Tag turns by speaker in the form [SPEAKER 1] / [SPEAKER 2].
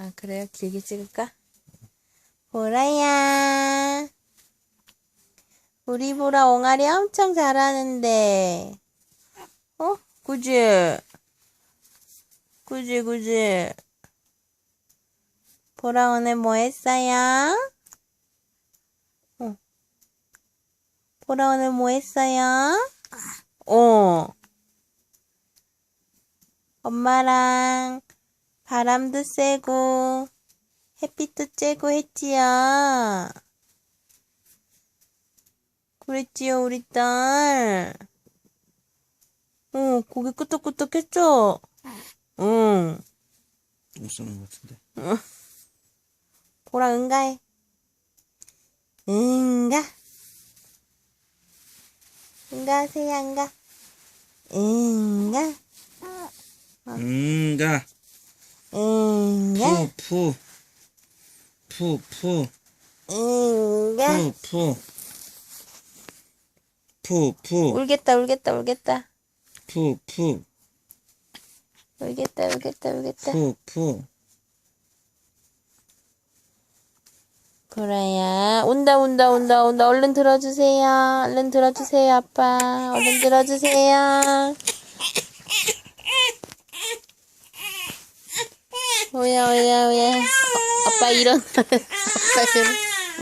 [SPEAKER 1] 아, 그래요? 길게 찍을까? 보라야. 우리 보라 옹알이 엄청 잘하는데. 어? 그지? 그지, 그지? 보라 오늘 뭐 했어요? 어. 보라 오늘 뭐 했어요? 어. 엄마랑 바람도 쐬고 햇빛도 쬐고 했지요. 그랬지요, 우리 딸. 어, 고개 끄덕끄덕 했죠? 응.
[SPEAKER 2] 못 쓰는 것 같은데.
[SPEAKER 1] 보라 응가해. 응가. 응가하세요, 응가. 응가.
[SPEAKER 2] 음, 가.
[SPEAKER 1] 응가.
[SPEAKER 2] 푸, 푸. 푸. 푸, 푸. 푸, 푸.
[SPEAKER 1] 울겠다, 울겠다, 울겠다.
[SPEAKER 2] 푸, 푸.
[SPEAKER 1] 울겠다, 울겠다, 울겠다.
[SPEAKER 2] 푸, 푸.
[SPEAKER 1] 보라야, 온다, 온다, 온다, 온다. 얼른 들어주세요. 얼른 들어주세요, 아빠. 얼른 들어주세요. 뭐야, 뭐야, 뭐야. 어, 아빠 일어나. 아빠 일어나.